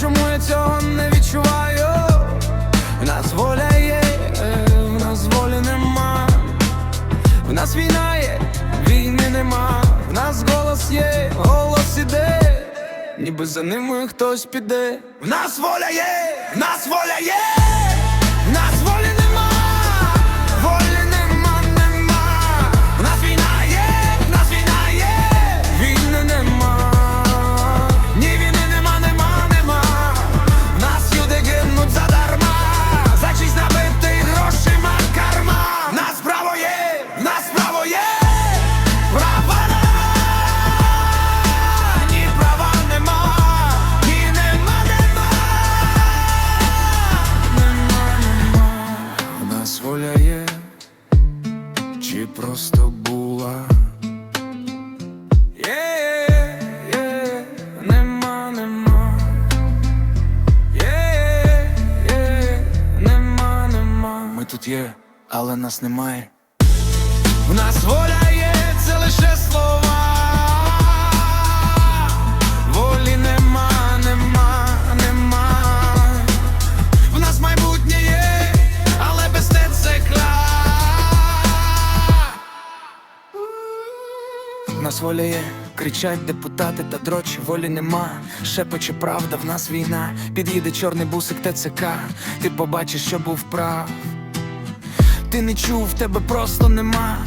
чому я цього не відчуваю? В нас воля є, е, в нас волі нема, в нас війна є, війни нема, в нас голос є, голос іде, ніби за ними хтось піде. В нас воля є, в нас воля є. Була. Є, нема, нема. Є, є, нема, нема. Ми тут є, але нас немає. В нас воля є, це лише слова. Волі нас воля є, кричать депутати та дрочі, волі нема. Шепоче правда, в нас війна. Під'їде чорний бусик ТЦК, ти побачиш, що був прав. Ти не чув, тебе просто нема.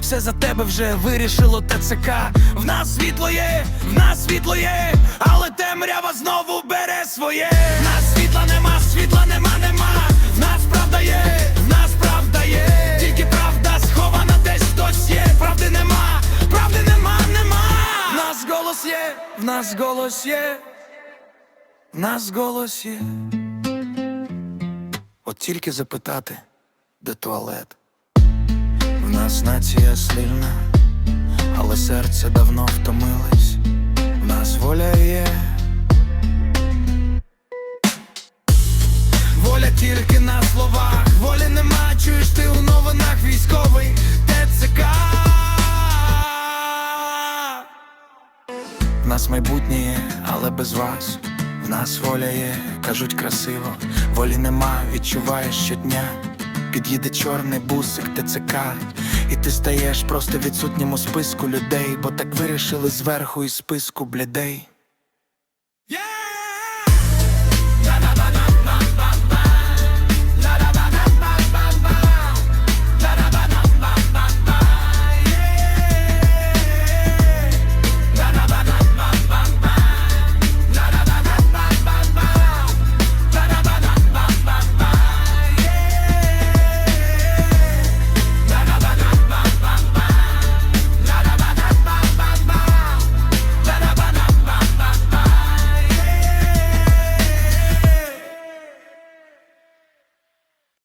Все за тебе вже вирішило ТЦК. В нас світло є, в нас світло є, але темрява знову бере своє. Нас нас голос є, в нас голос є. От тільки запитати, де туалет. В нас нація сильна, але серце давно втомилось. В нас воля є. Воля тільки на словах, волі нема, чуєш ти у новинах військовий ТЦК. Нас майбутнє але без вас. В нас воля є, кажуть красиво, волі нема, відчуваєш щодня. Під'їде чорний бусик ТЦК, і ти стаєш просто відсутнім у списку людей, бо так вирішили зверху із списку блідей.